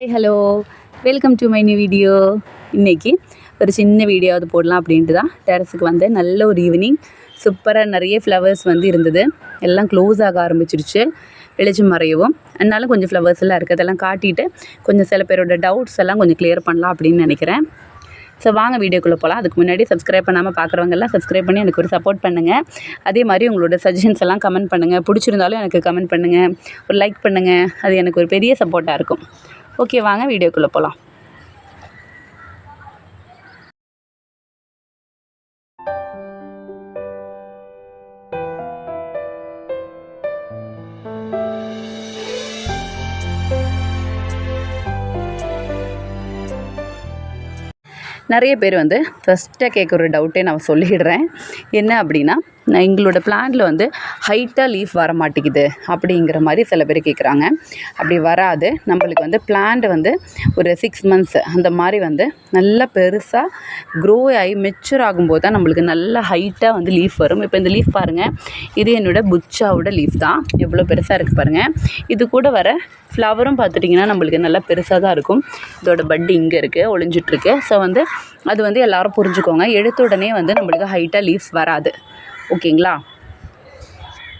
Hello welcome to my new video இன்றைக்கி ஒரு சின்ன வீடியோவது போடலாம் அப்படின்ட்டு தான் டெரஸுக்கு வந்தேன். நல்ல ஒரு ஈவினிங் சூப்பராக நிறைய ஃப்ளவர்ஸ் வந்து இருந்தது. எல்லாம் க்ளோஸ் ஆக ஆரம்பிச்சிருச்சு. வெளிச்சம் மறையவும். அதனால கொஞ்சம் ஃப்ளவர்ஸ் எல்லாம் இருக்குது. அதெல்லாம் காட்டிட்டு கொஞ்சம் சில பேரோட டவுட்ஸ் எல்லாம் கொஞ்சம் கிளியர் பண்ணலாம் அப்படின்னு நினைக்கிறேன். ஸோ வாங்க வீடியோக்குள்ளே போகலாம் அதுக்கு முன்னாடி சப்ஸ்கிரைப் பண்ணாமல் பார்க்குறவங்க எல்லாம் சப்ஸ்கிரைப் பண்ணி எனக்கு ஒரு சப்போர்ட் பண்ணுங்கள் அதே மாதிரி உங்களோட சஜஷன்ஸ் எல்லாம் கமெண்ட் பண்ணுங்கள் பிடிச்சிருந்தாலும் எனக்கு கமெண்ட் பண்ணுங்கள் ஒரு லைக் பண்ணுங்கள் அது எனக்கு ஒரு பெரிய சப்போர்ட்டாக இருக்கும். ஓகே வாங்க வீடியோக்குள்ளே போகலாம் நிறைய பேர் வந்து ஃபஸ்ட்டாக கேட்குற ஒரு டவுட்டே நான் சொல்லிடுறேன். என்ன அப்படின்னா எங்களோட பிளான்ட்டில் வந்து ஹைட்டாக லீஃப் வர மாட்டேங்குது அப்படிங்கிற மாதிரி சில பேர் கேட்குறாங்க அப்படி வராது. நம்மளுக்கு வந்து பிளான்ட் வந்து ஒரு சிக்ஸ் மந்த்ஸ் அந்த மாதிரி வந்து நல்லா பெருசாக க்ரோ ஆகி மெச்சூர் ஆகும்போது தான் நம்மளுக்கு நல்ல ஹைட்டாக வந்து லீஃப் வரும். இப்போ இந்த லீஃப் பாருங்கள் இது என்னோட புச்சாவோட லீஃப் தான். எவ்வளோ பெருசாக இருக்குது பாருங்கள் இது கூட வர ஃப்ளவரும் பார்த்துட்டிங்கன்னா நம்மளுக்கு நல்லா பெருசாக தான் இருக்கும். இதோட பட்டு இங்கே இருக்குது ஒளிஞ்சிட்ருக்கு ஸோ வந்து அது வந்து எல்லோரும் புரிஞ்சுக்கோங்க. எடுத்த உடனே வந்து நம்மளுக்கு ஹைட்டாக லீவ்ஸ் வராது. ஓகேங்களா?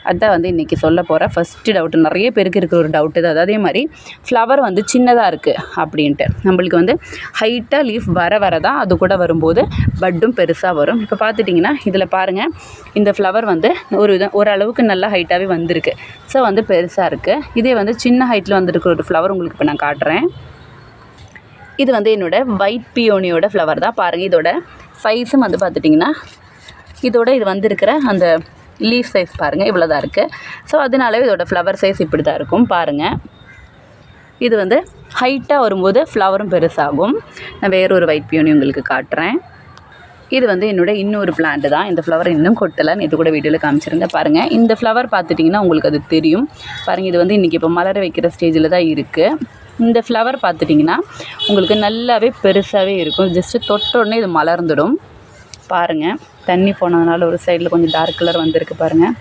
அதுதான் வந்து இன்றைக்கி சொல்ல போகிற ஃபஸ்ட்டு டவுட்டு நிறைய பேருக்கு இருக்கிற ஒரு டவுட்டு தான். அதே மாதிரி ஃப்ளவர் வந்து சின்னதாக இருக்குது அப்படின்ட்டு. நம்மளுக்கு வந்து ஹைட்டாக லீஃப் வர வர தான் அது கூட வரும்போது பட்டும் பெருசாக வரும். இப்போ பார்த்துட்டிங்கன்னா இதில் பாருங்கள் இந்த ஃப்ளவர் வந்து ஒரு விதம் ஓரளவுக்கு நல்லா ஹைட்டாகவே வந்திருக்கு. ஸோ வந்து பெருசாக இருக்குது இதே வந்து சின்ன ஹைட்டில் வந்திருக்கிற ஒரு ஃப்ளவர் உங்களுக்கு இப்போ நான் காட்டுறேன். இது வந்து என்னோடய ஒயிட் பியோனியோட ஃப்ளவர் தான். பாருங்கள் இதோட சைஸும் வந்து பார்த்துட்டிங்கன்னா இதோட இது வந்திருக்கிற அந்த லீஃப் சைஸ் பாருங்கள் இவ்வளோ தான் இருக்குது ஸோ அதனாலவே இதோட ஃப்ளவர் சைஸ் இப்படி தான் இருக்கும். பாருங்கள் இது வந்து ஹைட்டாக வரும்போது ஃப்ளவரும் பெருசாகும். நான் வேறொரு ஒயிட் பியூனி உங்களுக்கு காட்டுறேன். இது வந்து என்னோட இன்னொரு பிளான்ட்டு தான். இந்த ஃப்ளவர் இன்னும் கொட்டலை. நேற்று கூட வீடியோவில் காமிச்சிருந்தேன். பாருங்கள் இந்த ஃப்ளவர் பார்த்துட்டிங்கன்னா உங்களுக்கு அது தெரியும். பாருங்கள் இது வந்து இன்றைக்கி இப்போ மலர வைக்கிற ஸ்டேஜில் தான் இருக்குது இந்த ஃப்ளவர் பார்த்துட்டிங்கன்னா உங்களுக்கு நல்லாவே பெருசாகவே இருக்கும். ஜஸ்ட்டு தொட்ட உடனே இது மலர்ந்துடும். பாருங்கள் தண்ணி போனதுனால ஒரு சைடில் கொஞ்சம் டார்க் கலர் வந்திருக்கு பாருங்கள்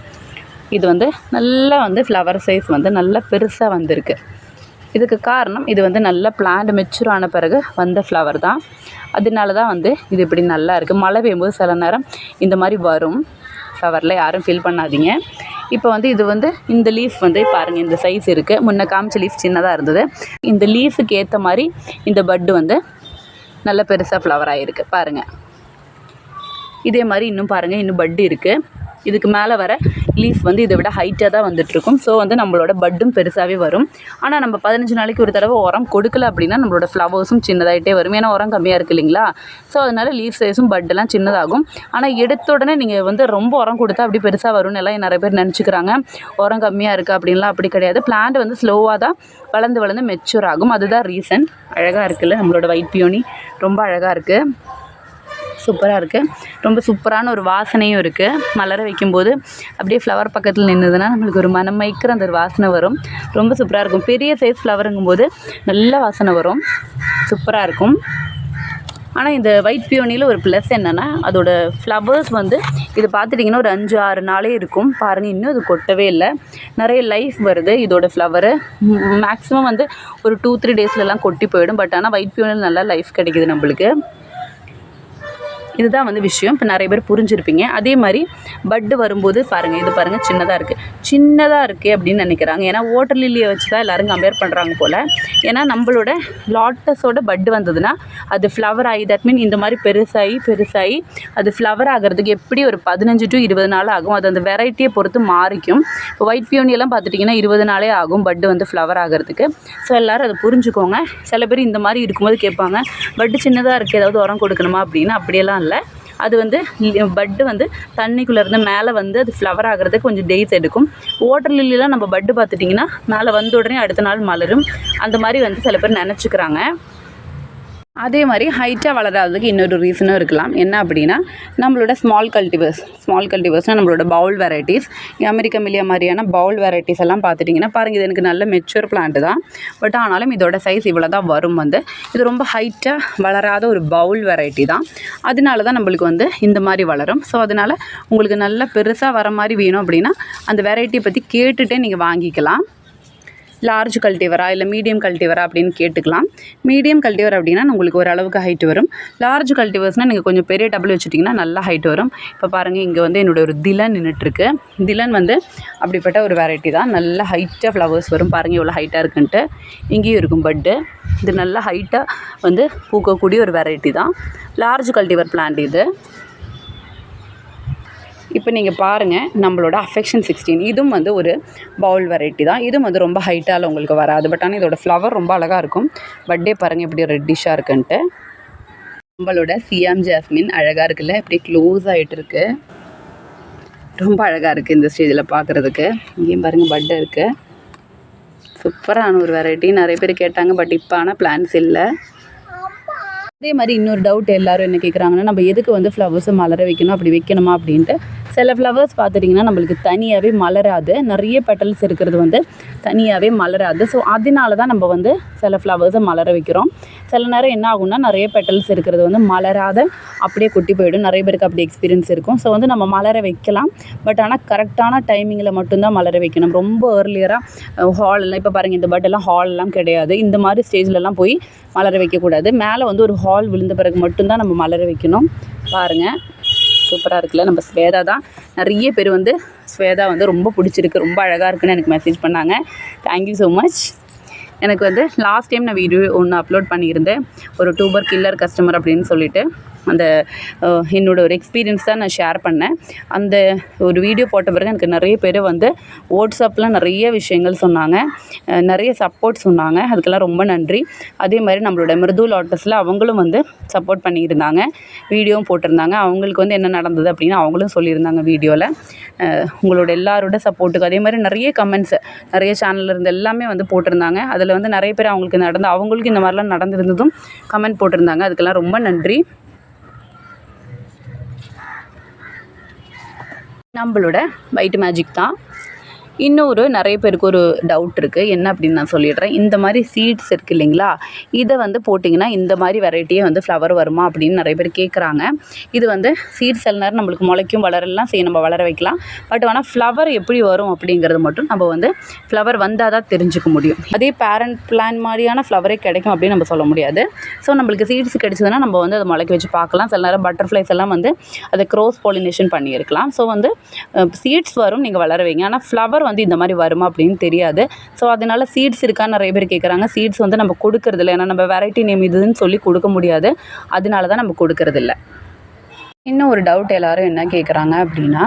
இது வந்து நல்லா வந்து ஃப்ளவர் சைஸ் வந்து நல்லா பெருசாக வந்திருக்கு. இதுக்கு காரணம் இது வந்து நல்லா பிளான்ட் மெச்சூர் ஆன பிறகு வந்த ஃப்ளவர் தான். அதனால தான் வந்து இது இப்படி நல்லா இருக்குது மழை பெய்யும்போது சில நேரம் இந்த மாதிரி வரும். ஃப்ளவரில் யாரும் ஃபீல் பண்ணாதீங்க. இப்போ வந்து இது வந்து இந்த லீஃப் வந்து பாருங்கள் இந்த சைஸ் இருக்குது முன்ன காமிச்ச லீஃப் சின்னதாக இருந்தது. இந்த லீஃபுக்கு ஏற்ற மாதிரி இந்த பட்டு வந்து நல்ல பெருசாக ஃப்ளவர் ஆகிருக்கு பாருங்கள் இதே மாதிரி இன்னும் பாருங்கள் இன்னும் பட்டு இருக்குது இதுக்கு மேலே வர லீஃப் வந்து இதை விட ஹைட்டாக தான் வந்துட்டுருக்கும். ஸோ வந்து நம்மளோட பட்டும் பெருசாகவே வரும். ஆனால் நம்ம பதினஞ்சு நாளைக்கு ஒரு தடவை உரம் கொடுக்கல அப்படின்னா நம்மளோட ஃப்ளவர்ஸும் சின்னதாகிட்டே வரும். ஏன்னா உரம் கம்மியாக இருக்குது இல்லைங்களா? ஸோ அதனால் லீஃப் சைஸும் பட்டெல்லாம் சின்னதாகும். ஆனால் எடுத்த உடனே நீங்கள் வந்து ரொம்ப உரம் கொடுத்தா அப்படி பெருசாக வரும்னு எல்லாம் நிறைய பேர் நினச்சிக்கிறாங்க. உரம் கம்மியாக இருக்குது அப்படின்லாம் அப்படி கிடையாது. பிளான்ட் வந்து ஸ்லோவாக தான் வளர்ந்து வளர்ந்து மெச்சூர் ஆகும். அதுதான் ரீசன் அழகாக இருக்குல்ல நம்மளோட ஒயிட் பியோனி ரொம்ப அழகாக இருக்குது சூப்பராக இருக்குது ரொம்ப சூப்பரான ஒரு வாசனையும் இருக்குது மலர வைக்கும்போது அப்படியே ஃப்ளவர் பக்கத்தில் நின்றுதுன்னா நம்மளுக்கு ஒரு மனம் மயக்கிற அந்த ஒரு வாசனை வரும். ரொம்ப சூப்பராக இருக்கும். பெரிய சைஸ் ஃப்ளவருங்கும்போது நல்ல வாசனை வரும். சூப்பராக இருக்கும். ஆனால் இந்த ஒயிட் பியோனியில் ஒரு ப்ளஸ் என்னென்னா அதோட ஃப்ளவர்ஸ் வந்து இது பார்த்துட்டிங்கன்னா ஒரு அஞ்சு ஆறு நாளே இருக்கும். பாருங்கள் இன்னும் அது கொட்டவே இல்லை. நிறைய லைஃப் வருது இதோட ஃப்ளவரு மேக்ஸிமம் வந்து ஒரு டூ த்ரீ டேஸ்லலாம் கொட்டி போயிடும். பட் ஆனால் ஒயிட் பியோனில் நல்லா லைஃப் கிடைக்கிது நம்மளுக்கு. இதுதான் வந்து விஷயம். இப்போ நிறைய பேர் புரிஞ்சிருப்பீங்க. அதே மாதிரி பட்டு வரும்போது பாருங்கள் இது பாருங்கள் சின்னதாக இருக்குது சின்னதாக இருக்குது அப்படின்னு நினைக்கிறாங்க. ஏன்னா ஓட்டர் லில்லியை வச்சு தான் எல்லோரும் கம்பேர் பண்ணுறாங்க போல். ஏன்னா நம்மளோட லாட்டஸோட பட்டு வந்ததுன்னா அது ஃப்ளவர் ஆகி தட் மீன் இந்த மாதிரி பெருசாகி பெருசாகி அது ஃப்ளவர் ஆகிறதுக்கு எப்படி ஒரு பதினஞ்சு டு இருபது நாள் ஆகும்? அது அந்த வெரைட்டியை பொறுத்து மாறிக்கும். இப்போ ஒயிட் பியோனியெல்லாம் பார்த்துட்டிங்கன்னா இருபது நாளே ஆகும் பட்டு வந்து ஃப்ளவர் ஆகிறதுக்கு. ஸோ எல்லோரும் அதை புரிஞ்சுக்கோங்க. சில பேர் இந்த மாதிரி இருக்கும்போது கேட்பாங்க பட்டு சின்னதாக இருக்குது ஏதாவது உரம் கொடுக்கணுமா? அப்படின்னா அப்படியெல்லாம் இல்லை அது வந்து பட்டு வந்து தண்ணிக்குள்ளேருந்து மேலே வந்து அது ஃப்ளவர் ஆகிறதுக்கு கொஞ்சம் டேஸ் எடுக்கும். வாட்டர் லில்லிலாம் நம்ம பட்டு பார்த்துட்டிங்கன்னா மேலே வந்த உடனே அடுத்த நாள் மலரும். அந்த மாதிரி வந்து சில பேர் நினச்சிக்கிறாங்க. அதே மாதிரி ஹைட்டாக வளராததுக்கு இன்னொரு ரீசனும் இருக்கலாம். என்ன அப்படின்னா நம்மளோட ஸ்மால் கல்டிவர்ஸ் ஸ்மால் கல்டிவர்ஸ்னால் நம்மளோட பவுல் வெரைட்டிஸ் அமெரிக்க மில்லியா மாதிரியான பவுல் வெரைட்டிஸ் எல்லாம் பார்த்துட்டிங்கன்னா பாருங்கள் இது எனக்கு நல்ல மெச்சூர் பிளான்ட் தான். பட் ஆனாலும் இதோட சைஸ் இவ்வளோ தான் வரும் வந்து. இது ரொம்ப ஹைட்டாக வளராத ஒரு பவுல் வெரைட்டி தான். அதனால தான் நம்மளுக்கு வந்து இந்த மாதிரி வளரும். ஸோ அதனால் உங்களுக்கு நல்ல பெருசாக வர மாதிரி வேணும் அப்படின்னா அந்த வெரைட்டியை பற்றி கேட்டுகிட்டே நீங்கள் வாங்கிக்கலாம். லார்ஜ் கல்டிவரா இல்லை மீடியம் கல்டிவரா அப்படின்னு கேட்டுக்கலாம். மீடியம் கல்டிவர் அப்படின்னா உங்களுக்கு ஓரளவுக்கு ஹைட் வரும். லார்ஜ் கல்டிவர்ஸ்னால் நீங்கள் கொஞ்சம் பெரிய டபுள் வச்சுட்டிங்கன்னா நல்லா ஹைட் வரும். இப்போ பாருங்கள் இங்கே வந்து என்னோட ஒரு திலன் நின்றுட்டுருக்கு திலன் வந்து அப்படிப்பட்ட ஒரு வெரைட்டி தான். நல்ல ஹைட்டாக ஃப்ளவர்ஸ் வரும். பாருங்கள் எவ்வளோ ஹைட்டாக இருக்குன்ட்டு. இங்கேயும் இருக்கும் பட்டு இது நல்ல ஹைட்டாக வந்து பூக்கக்கூடிய ஒரு வெரைட்டி தான். லார்ஜ் கல்டிவர் பிளான்ட் இது. இப்போ நீங்கள் பாருங்கள் நம்மளோட அஃபெக்ஷன் சிக்ஸ்டீன் இதுவும் வந்து ஒரு பவுல் வெரைட்டி தான். இதுவும் வந்து ரொம்ப ஹைட்டால் உங்களுக்கு வராது. பட் ஆனால் இதோட ஃப்ளவர் ரொம்ப அழகாக இருக்கும். பட்டே பாருங்கள் எப்படி ரெட்டிஷாக இருக்குன்ட்டு. நம்மளோட சியாம் ஜாஸ்மின் அழகாக இருக்குல்ல? இப்படி க்ளோஸ் ஆகிட்டு இருக்கு. ரொம்ப அழகாக இருக்குது இந்த ஸ்டேஜில் பார்க்குறதுக்கு இங்கேயும் பாருங்கள் பட்டை இருக்குது சூப்பரான ஒரு வெரைட்டி நிறைய பேர் கேட்டாங்க பட் இப்போ ஆனால் பிளான்ஸ் இல்லை. அதே மாதிரி இன்னொரு டவுட் எல்லாரும் என்ன கேட்குறாங்கன்னா நம்ம எதுக்கு வந்து ஃப்ளவர்ஸை மலர வைக்கணும்? அப்படி வைக்கணுமா? அப்படின்ட்டு சில ஃப்ளவர்ஸ் பார்த்துட்டிங்கன்னா நம்மளுக்கு தனியாகவே மலராது. நிறைய பெட்டல்ஸ் இருக்கிறது வந்து தனியாகவே மலராது. ஸோ அதனால தான் நம்ம வந்து சில ஃப்ளவர்ஸை மலர வைக்கிறோம். சில நேரம் என்ன ஆகும்னா நிறைய பெட்டல்ஸ் இருக்கிறது வந்து மலராத அப்படியே கொட்டி போயிடும். நிறைய பேருக்கு அப்படி எக்ஸ்பீரியன்ஸ் இருக்கும். ஸோ வந்து நம்ம மலர வைக்கலாம். பட் ஆனால் கரெக்டான டைமிங்கில் மட்டும்தான் மலர வைக்கணும். ரொம்ப ஏர்லியராக ஹாலெல்லாம் இப்போ பாருங்கள் இந்த பட்டெல்லாம் ஹாலெல்லாம் கிடையாது. இந்த மாதிரி ஸ்டேஜ்லலாம் போய் மலர வைக்கக்கூடாது. மேலே வந்து ஒரு ஹால் விழுந்த பிறகு மட்டும்தான் நம்ம மலர வைக்கணும். பாருங்கள் சூப்பராக இருக்குல்ல. நம்ம ஸ்வேதா தான். நிறைய பேர் வந்து ஸ்வேதா வந்து ரொம்ப பிடிச்சிருக்கு. ரொம்ப அழகாக இருக்குன்னு எனக்கு மெசேஜ் பண்ணாங்க. தேங்க்யூ ஸோ மச் எனக்கு வந்து லாஸ்ட் டைம் நான் வீடியோ ஒன்று அப்லோட் பண்ணியிருந்தேன். ஒரு டூபர் கில்லர் கஸ்டமர் அப்படின்னு சொல்லிட்டு. அந்த என்னோட ஒரு எக்ஸ்பீரியன்ஸ் தான் நான் ஷேர் பண்ணேன். அந்த ஒரு வீடியோ போட்ட பிறகு எனக்கு நிறைய பேர் வந்து வாட்ஸ்அப்பில் நிறைய விஷயங்கள் சொன்னாங்க. நிறைய சப்போர்ட் சொன்னாங்க. அதுக்கெல்லாம் ரொம்ப நன்றி. அதே மாதிரி நம்மளோட மிருது லாட்டஸில் அவங்களும் வந்து சப்போர்ட் பண்ணியிருந்தாங்க. வீடியோவும் போட்டிருந்தாங்க. அவங்களுக்கு வந்து என்ன நடந்தது அப்படின்னு அவங்களும் சொல்லியிருந்தாங்க வீடியோவில் உங்களோட எல்லாரோட சப்போர்ட்டுக்கு அதே மாதிரி நிறைய கமெண்ட்ஸ் நிறைய சேனலில் இருந்து எல்லாமே வந்து போட்டிருந்தாங்க. அதில் வந்து நிறைய பேர் அவங்களுக்கு நடந்த அவங்களுக்கு இந்த மாதிரிலாம் நடந்திருந்ததும் கமெண்ட் போட்டிருந்தாங்க. அதுக்கெல்லாம் ரொம்ப நன்றி. நம்மளோட ஒயிட் மேஜிக் தான். இன்னொரு நிறைய பேருக்கு ஒரு டவுட் இருக்குது என்ன அப்படின்னு நான் சொல்லிடுறேன். இந்த மாதிரி சீட்ஸ் இருக்குது இல்லைங்களா? இதை வந்து போட்டிங்கன்னா இந்த மாதிரி வெரைட்டியே வந்து ஃப்ளவர் வருமா அப்படின்னு நிறைய பேர் கேட்குறாங்க இது வந்து சீட்ஸ் சில நேரம் நம்மளுக்கு முளைக்கும் வளரலாம் சரி நம்ம வளர வைக்கலாம். பட் ஆனால் ஃப்ளவர் எப்படி வரும் அப்படிங்கிறது மட்டும் நம்ம வந்து ஃப்ளவர் வந்தால் தான் தெரிஞ்சுக்க முடியும். அதே பேரண்ட் பிளான் மாதிரியான ஃப்ளவரே கிடைக்கும் அப்படின்னு நம்ம சொல்ல முடியாது. ஸோ நம்மளுக்கு சீட்ஸ் கிடைச்சதுன்னா நம்ம வந்து அதை முளைக்க வச்சு பார்க்கலாம். சில நேரம் பட்டர்ஃப்ளைஸ் எல்லாம் வந்து அதை க்ரோஸ் பாலினேஷன் பண்ணியிருக்கலாம். ஸோ வந்து சீட்ஸ் வரும் நீங்கள் வளர வைங்க. ஆனால் ஃப்ளவர் வந்து இந்த மாதிரி வருமா அப்படின்னு தெரியாது. ஸோ அதனால சீட்ஸ் இருக்கான்னு நிறைய பேர் கேட்குறாங்க சீட்ஸ் வந்து நம்ம கொடுக்கறதில்ல. ஏன்னா நம்ம வெரைட்டி நேம் இதுன்னு சொல்லி கொடுக்க முடியாது. அதனால தான் நம்ம கொடுக்கறதில்ல. இன்னும் ஒரு டவுட் எல்லாரும் என்ன கேட்குறாங்க அப்படின்னா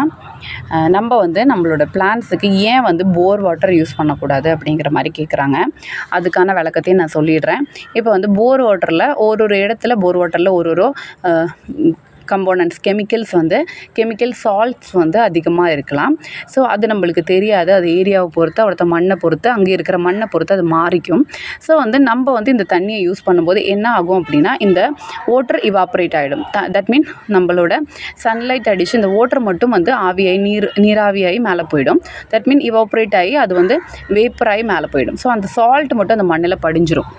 நம்ம வந்து நம்மளோட பிளான்ஸுக்கு ஏன் வந்து போர் வாட்டர் யூஸ் பண்ணக்கூடாது அப்படிங்கிற மாதிரி கேட்குறாங்க அதுக்கான விளக்கத்தையும் நான் சொல்லிடுறேன். இப்போ வந்து போர் வாட்டரில் ஒரு ஒரு இடத்துல போர் வாட்டரில் ஒரு ஒரு கம்போனன்ட்ஸ் கெமிக்கல்ஸ் வந்து கெமிக்கல் சால்ட்ஸ் வந்து அதிகமாக இருக்கலாம். ஸோ அது நம்மளுக்கு தெரியாது. அது ஏரியாவை பொறுத்து ஒருத்த மண்ணை பொறுத்து அங்கே இருக்கிற மண்ணை பொறுத்து அது மாறிக்கும். ஸோ வந்து நம்ம வந்து இந்த தண்ணியை யூஸ் பண்ணும்போது என்ன ஆகும் அப்படின்னா இந்த வாட்டர் இவாப்ரேட் ஆகிடும் தட் மீன் நம்மளோட சன்லைட் அடிச்சு இந்த வாட்டர் மட்டும் வந்து ஆவியாகி நீர் நீராவியாகி மேலே போயிடும். தட் மீன் இவாப்ரேட் ஆகி அது வந்து வேப்பராகி மேலே போயிடும். ஸோ அந்த சால்ட் மட்டும் அந்த மண்ணில் படிஞ்சிடும்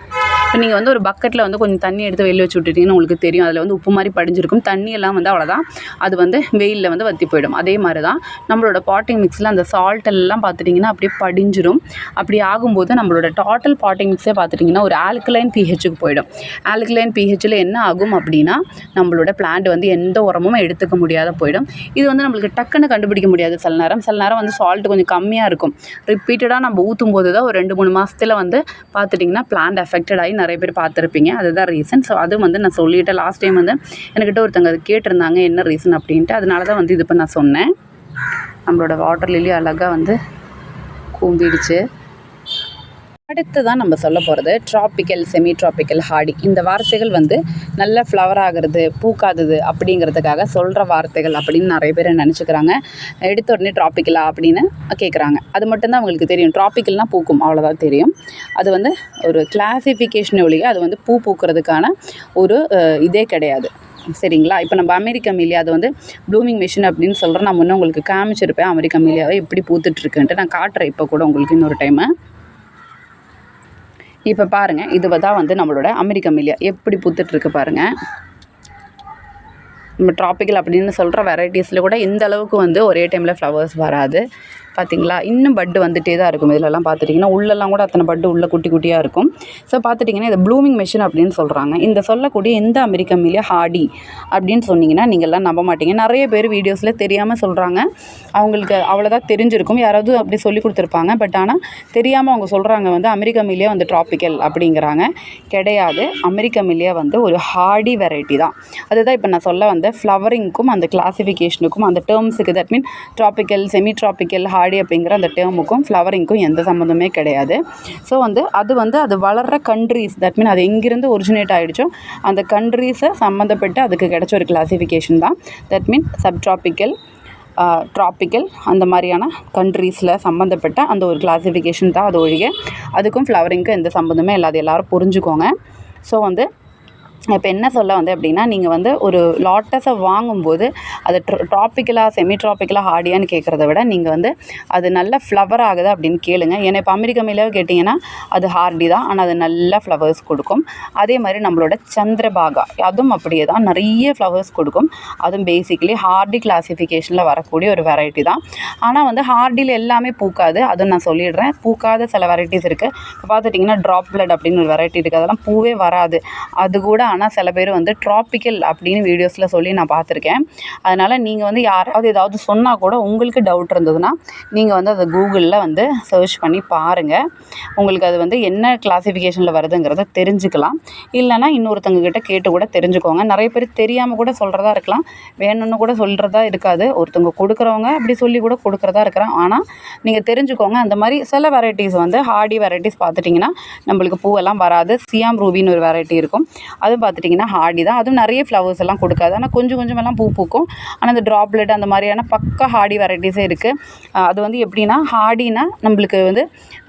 இப்போ நீங்கள் வந்து ஒரு பக்கெட்டில் வந்து கொஞ்சம் தண்ணி எடுத்து வெளியே வச்சு விட்டுட்டீங்கன்னு உங்களுக்கு தெரியும். அதில் வந்து உப்பு மாதிரி படிஞ்சிருக்கும். தண்ணியெல்லாம் வந்து அவ்வளோதான் அது வந்து வெயிலில் வந்து வற்றி போயிடும். அதே மாதிரி தான் நம்மளோட பாட்டிங் மிக்ஸில் அந்த சால்ட் எல்லாம் பார்த்துட்டிங்கன்னா அப்படியே படிஞ்சிடும் அப்படி ஆகும்போது நம்மளோட டோட்டல் பாட்டிங் மிக்ஸே பார்த்துட்டிங்கன்னா ஒரு ஆல்கலைன் பிஹெச்சுக்கு போயிடும். ஆல்கலைன் பிஹெச்சில் என்ன ஆகும் அப்படின்னா நம்மளோட பிளான்ட் வந்து எந்த உரமும் எடுத்துக்க முடியாத போயிடும். இது வந்து நம்மளுக்கு டக்குன்னு கண்டுபிடிக்க முடியாது சில நேரம். சில நேரம் வந்து சால்ட் கொஞ்சம் கம்மியாக இருக்கும். ரிப்பீட்டடாக நம்ம ஊற்றும் போது தான் ஒரு ரெண்டு மூணு மாதத்தில் வந்து பார்த்துட்டிங்கன்னா பிளான்ட் அஃபெக்டட் ஆகி நிறைய பேர் பார்த்துருப்பீங்க. அதுதான் ரீசன் ஸோ அது வந்து நான் சொல்லிட்டேன். லாஸ்ட் டைம் வந்து என்கிட்ட ஒருத்தங்க அது கேட்டிருந்தாங்க என்ன ரீசன் அப்படின்ட்டு. அதனால தான் வந்து இது இப்போ நான் சொன்னேன். நம்மளோட வாட்டர் லில்லி அழகாக வந்து கூம்பிடுச்சு. அடுத்து தான் நம்ம சொல்ல போகிறது ட்ராபிக்கல் செமி ட்ராபிக்கல் ஹார்டி இந்த வார்த்தைகள் வந்து நல்ல ஃப்ளவர் ஆகிறது பூக்காதது அப்படிங்கிறதுக்காக சொல்கிற வார்த்தைகள் அப்படின்னு நிறைய பேர் நினச்சிக்கிறாங்க. எடுத்த உடனே ட்ராபிக்கலா அப்படின்னு கேட்குறாங்க அது மட்டும்தான் அவங்களுக்கு தெரியும். ட்ராபிக்கல்னால் பூக்கும் அவ்வளோதான் தெரியும். அது வந்து ஒரு கிளாசிஃபிகேஷன் ஒழிய அது வந்து பூ பூக்கிறதுக்கான ஒரு இதே கிடையாது. சரிங்களா? இப்போ நம்ம அமெரிக்கா மீலியா அது வந்து ப்ளூமிங் மிஷின் அப்படின்னு சொல்கிறேன் நான் முன்னே உங்களுக்கு காமிச்சிருப்பேன். அமெரிக்கா மீலியாவை எப்படி பூத்துட்ருக்குன்ட்டு நான் காட்டுறேன். இப்போ கூட உங்களுக்கு இன்னொரு டைமு இப்போ பாருங்கள் இது தான் வந்து நம்மளோட அமெரிக்க மில்லியா எப்படி பூத்துட்ருக்கு பாருங்கள் ட்ராபிக்கல் அப்படின்னு சொல்கிற வெரைட்டிஸில் கூட இந்த அளவுக்கு வந்து ஒரே டைமில் ஃப்ளவர்ஸ் வராது. பார்த்தீங்களா இன்னும் பட்டு வந்துகிட்டே தான் இருக்கும். இதிலலாம் பார்த்துட்டிங்கன்னா உள்ளெல்லாம் கூட அத்தனை பட்டு உள்ள குட்டி குட்டியாக இருக்கும். ஸோ பார்த்துட்டிங்கன்னா இது ப்ளூமிங் மெஷின் அப்படின்னு சொல்கிறாங்க இந்த சொல்லக்கூடிய எந்த அமெரிக்க மீலியா ஹாடி அப்படின்னு சொன்னிங்கன்னா நீங்கள்லாம் நம்ப மாட்டீங்க. நிறைய பேர் வீடியோஸில் தெரியாமல் சொல்கிறாங்க அவங்களுக்கு அவ்வளோதான் தெரிஞ்சிருக்கும். யாராவது அப்படி சொல்லி கொடுத்துருப்பாங்க. பட் ஆனால் தெரியாமல் அவங்க சொல்கிறாங்க வந்து அமெரிக்க மில்லியா வந்து ட்ராபிக்கல் அப்படிங்கிறாங்க. கிடையாது. அமெரிக்க மில்லியா வந்து ஒரு ஹார்டி வெரைட்டி தான். அதுதான் இப்போ நான் சொல்ல வந்த ஃப்ளவரிங்க்கும் அந்த கிளாசிஃபிகேஷனுக்கும் அந்த டேர்ம்ஸுக்கு that mean tropical semi tropical hardy அப்படிங்கிற அந்த டேர்முக்கும் ஃப்ளவரிங்க்கும் எந்த சம்மந்தமே கிடையாது. ஸோ வந்து அது வந்து அது வளர்கிற கண்ட்ரீஸ் தட் மீன் அது எங்கிருந்து ஒரிஜினேட் ஆகிடுச்சோ அந்த கண்ட்ரீஸை சம்மந்தப்பட்டு அதுக்கு கிடைச்ச ஒரு கிளாசிஃபிகேஷன் தான். தட் மீன் சப்ட்ராபிக்கல் ட்ராபிக்கல் அந்த மாதிரியான கண்ட்ரீஸில் சம்மந்தப்பட்ட அந்த ஒரு கிளாசிஃபிகேஷன் தான் அது ஒழிய அதுக்கும் ஃப்ளவரிங்க்கும் எந்த சம்மந்தமே இல்லை அது எல்லோரும் புரிஞ்சுக்கோங்க. ஸோ வந்து இப்போ என்ன சொல்ல வந்தேன் அப்படின்னா நீங்கள் வந்து ஒரு லாட்டஸை வாங்கும்போது அது ட்ர ட்ராபிக்கலாக செமி ட்ராபிக்கலாக ஹார்டியான்னு கேட்குறத விட நீங்கள் வந்து அது நல்ல ஃப்ளவர் ஆகுது அப்படின்னு கேளுங்க. ஏன்னா இப்போ அமெரிக்க மேலே கேட்டிங்கன்னா அது ஹார்டி தான். ஆனால் அது நல்ல ஃப்ளவர்ஸ் கொடுக்கும். அதே மாதிரி நம்மளோட சந்திரபாகா அதுவும் அப்படியே தான். நிறைய ஃப்ளவர்ஸ் கொடுக்கும். அதுவும் பேசிக்கலி ஹார்டி கிளாசிஃபிகேஷனில் வரக்கூடிய ஒரு வெரைட்டி தான். ஆனால் வந்து ஹார்டியில் எல்லாமே பூக்காது. அதுவும் நான் சொல்லிடுறேன். பூக்காத சில வெரைட்டிஸ் இருக்குது இப்போ பார்த்துட்டிங்கன்னா ட்ராப் அப்படின்னு ஒரு வெரைட்டி இருக்குது அதெல்லாம் பூவே வராது. அது கூட ஆனால் சில பேர் வந்து ட்ராபிக்கல் அப்படின்னு வீடியோஸில் சொல்லி நான் பார்த்துருக்கேன். அதனால் நீங்கள் வந்து யாராவது ஏதாவது சொன்னால் கூட உங்களுக்கு டவுட் இருந்ததுன்னா நீங்கள் வந்து அதை கூகுளில் வந்து சர்ச் பண்ணி பாருங்கள் உங்களுக்கு அது வந்து என்ன கிளாஸிஃபிகேஷனில் வருதுங்கிறத தெரிஞ்சுக்கலாம். இல்லைனா இன்னொருத்தங்க கிட்ட கேட்டு கூட தெரிஞ்சுக்கோங்க. நிறைய பேர் தெரியாமல் கூட சொல்கிறதா இருக்கலாம். வேணும்னு கூட சொல்கிறதா இருக்காது. ஒருத்தவங்க கொடுக்குறவங்க அப்படி சொல்லி கூட கொடுக்குறதா இருக்கிறான் ஆனால் நீங்கள் தெரிஞ்சுக்கோங்க. அந்த மாதிரி சில வெரைட்டிஸ் வந்து ஹார்டி வெரைட்டிஸ் பார்த்துட்டிங்கன்னா நம்மளுக்கு பூவெல்லாம் வராது. சியாம் ரூபின்னு ஒரு வெரைட்டி இருக்கும். அது பார்த்துட்டிங்கன்னா ஹார்டி தான். அதுவும் நிறைய ஃப்ளவர்ஸ் எல்லாம் கொடுக்காது. ஆனால் கொஞ்சம் கொஞ்சமெல்லாம் பூ பூக்கும். ஆனால் அந்த ட்ராப்லெட் அந்த மாதிரியான பக்கா ஹார்டி வெரைட்டிஸே இருக்குது அது வந்து எப்படின்னா ஹார்டினா நம்மளுக்கு வந்து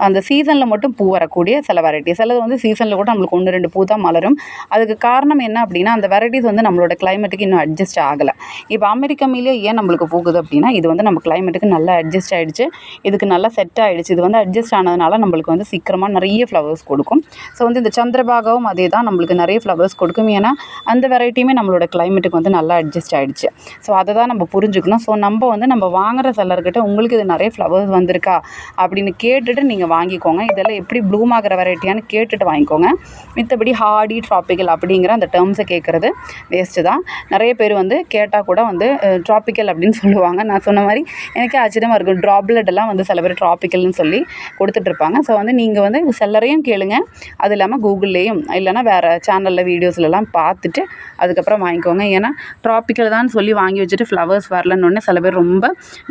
அந்த சீசனில் மட்டும் பூ வரக்கூடிய சில வெரைட்டிஸ் சிலது வந்து சீசனில் கூட நம்மளுக்கு ஒன்று ரெண்டு பூ தான் மலரும். அதுக்கு காரணம் என்ன அப்படின்னா அந்த வெரைட்டிஸ் வந்து நம்மளோட கிளைமேட்டுக்கு இன்னும் அட்ஜஸ்ட் ஆகலை. இப்போ அமெரிக்க மீலே ஏன் நம்மளுக்கு பூக்குது அப்படின்னா இது வந்து நம்ம கிளைமேட்டுக்கு நல்லா அட்ஜஸ்ட் ஆகிடுச்சு இதுக்கு நல்லா செட் ஆகிடுச்சு இது வந்து அட்ஜஸ்ட் ஆனதுனால நம்மளுக்கு வந்து சீக்கிரமாக நிறைய ஃப்ளவர்ஸ் கொடுக்கும். ஸோ வந்து இந்த சந்திரபாகவும் அதே தான். நம்மளுக்கு நிறைய ஃப்ளவர்ஸ் கொடுக்கும். ஏன்னா அந்த வெரைட்டியுமே நம்மளோட கிளைமேட்டுக்கு வந்து நல்லா அட்ஜஸ்ட் ஆகிடுச்சு ஸோ அதை தான் நம்ம புரிஞ்சுக்கணும். ஸோ நம்ம வந்து நம்ம வாங்குற செல்லர்கிட்ட உங்களுக்கு இது நிறைய ஃப்ளவர்ஸ் வந்திருக்கா? அப்படின்னு கேட்டுட்டு நீங்கள் வாங்கிக்கோங்க. இதெல்லாம் எப்படி ப்ளூம் ஆகிற வெரைட்டியான்னு கேட்டுட்டு வாங்கிக்கோங்க. மித்தபடி ஹார்டி ட்ராபிக்கல் அப்படிங்கிற அந்த டேர்ம்ஸை கேட்குறது வேஸ்ட்டு தான். நிறைய பேர் வந்து கேட்டால் கூட வந்து ட்ராபிக்கல் அப்படின்னு சொல்லுவாங்க. நான் சொன்ன மாதிரி எனக்கே ஆச்சரியமாக இருக்கும். ட்ராப்லெட் எல்லாம் வந்து சில பேர் ட்ராபிக்கல்னு சொல்லி கொடுத்துட்ருப்பாங்க ஸோ வந்து நீங்கள் வந்து செல்லரையும் கேளுங்க. அது இல்லாமல் கூகுள்லேயும் இல்லைனா வேறு சேனலில் வீடியோஸ்லலாம் பார்த்துட்டு அதுக்கப்புறம் வாங்கிக்கோங்க. ஏன்னா ட்ராபிக்கல் தான் சொல்லி வாங்கி வச்சுட்டு ஃப்ளவர்ஸ் வரலன்னு சில பேர் ரொம்ப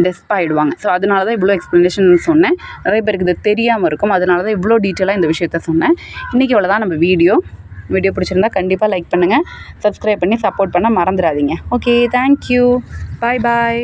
டெஸ்ப் ஆகிடுவாங்க ஸோ அதனால தான் இவ்வளோ எக்ஸ்ப்ளனேஷன் சொன்னேன். நிறைய பேருக்கு இது தெரியாமல் இருக்கும். அதனால தான் இவ்வளோ டீட்டெயிலாக இந்த விஷயத்த சொன்னேன். இன்றைக்கி இவ்வளோ தான் நம்ம வீடியோ வீடியோ பிடிச்சிருந்தா கண்டிப்பாக லைக் பண்ணுங்கள் சப்ஸ்கிரைப் பண்ணி சப்போர்ட் பண்ண மறந்துடாதீங்க. ஓகே தேங்க்யூ பாய் பாய்